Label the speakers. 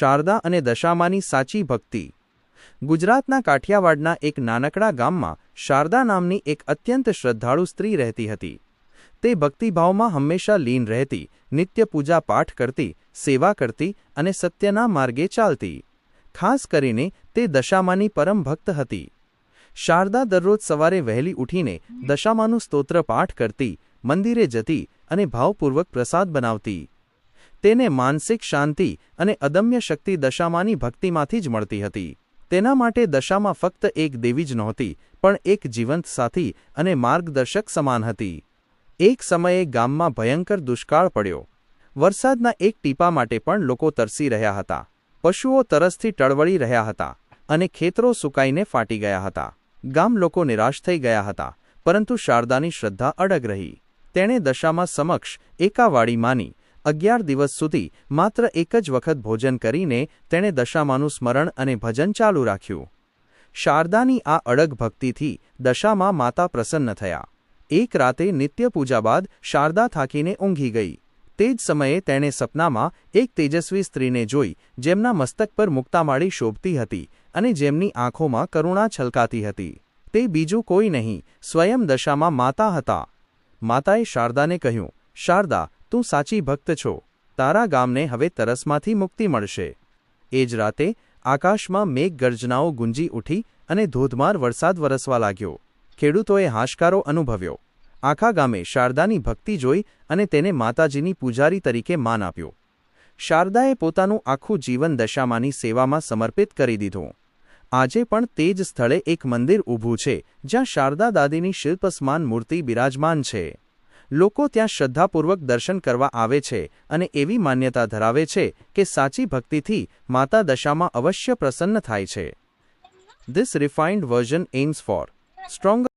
Speaker 1: શારદા અને દશામાની સાચી ભક્તિ. ગુજરાતના કાઠિયાવાડના એક નાનકડા ગામમાં શારદા નામની એક અત્યંત શ્રદ્ધાળુ સ્ત્રી રહેતી હતી. તે ભક્તિભાવમાં હંમેશા લીન રહેતી, નિત્ય પૂજા પાઠ કરતી, સેવા કરતી અને સત્યના માર્ગે ચાલતી. ખાસ કરીને તે દશામાની પરમ ભક્ત હતી. શારદા દરરોજ સવારે વહેલી ઉઠીને દશામાનું સ્તોત્ર પાઠ કરતી, મંદિરે જતી અને ભાવપૂર્વક પ્રસાદ બનાવતી. તેને માનસિક શાંતિ અને અદમ્ય શક્તિ દશામાની ભક્તિમાંથી જ મળતી હતી. તેના માટે દશામાં ફક્ત એક દેવી જ નહોતી, પણ એક જીવંત સાથી અને માર્ગદર્શક સમાન હતી. એક સમયે ગામમાં ભયંકર દુષ્કાળ પડ્યો. વરસાદના એક ટીપા માટે પણ લોકો તરસી રહ્યા હતા. પશુઓ તરસથી ટળવળી રહ્યા હતા અને ખેતરો સુકાઈને ફાટી ગયા હતા. ગામ લોકો નિરાશ થઈ ગયા હતા, પરંતુ શારદાની શ્રદ્ધા અડગ રહી. તેણે દશામાં સમક્ષ એકાવાળી માની અગિયાર દિવસ સુધી માત્ર એક જ વખત ભોજન કરીને તેણે દશામાનું સ્મરણ અને ભજન ચાલુ રાખ્યું. શારદાની આ અડગ ભક્તિથી દશામાં માતા પ્રસન્ન થયા. એક રાતે નિત્ય પૂજા બાદ શારદા થાકીને ઊંઘી ગઈ. તે જ સમયે તેણે સપનામાં એક તેજસ્વી સ્ત્રીને જોઈ, જેમના મસ્તક પર મુક્તામાળી શોભતી હતી અને જેમની આંખોમાં કરુણા છલકાતી હતી. તે બીજું કોઈ નહીં, સ્વયં દશામાં માતા હતા. માતાએ શારદાને કહ્યું, શારદા તું સાચી ભક્ત છો. તારા ગામને હવે તરસમાંથી મુક્તિ મળશે. એ જ રાતે આકાશમાં મેઘગર્જનાઓ ગુંજી ઉઠી અને ધોધમાર વરસાદ વરસવા લાગ્યો. ખેડૂતોએ હાશકારો અનુભવ્યો. આખા ગામે શારદાની ભક્તિ જોઈ અને તેને માતાજીની પૂજારી તરીકે માન આપ્યું. શારદાએ પોતાનું આખું જીવન દશામાની સેવામાં સમર્પિત કરી દીધું. આજે પણ તે જ સ્થળે એક મંદિર ઊભું છે, જ્યાં શારદા દાદીની શિલ્પસ્માન મૂર્તિ બિરાજમાન છે. લોકો ત્યાં શ્રદ્ધાપૂર્વક દર્શન કરવા આવે છે અને એવી માન્યતા ધરાવે છે કે સાચી ભક્તિથી માતા દશામાં અવશ્ય પ્રસન્ન થાય છે. This refined version aims for strong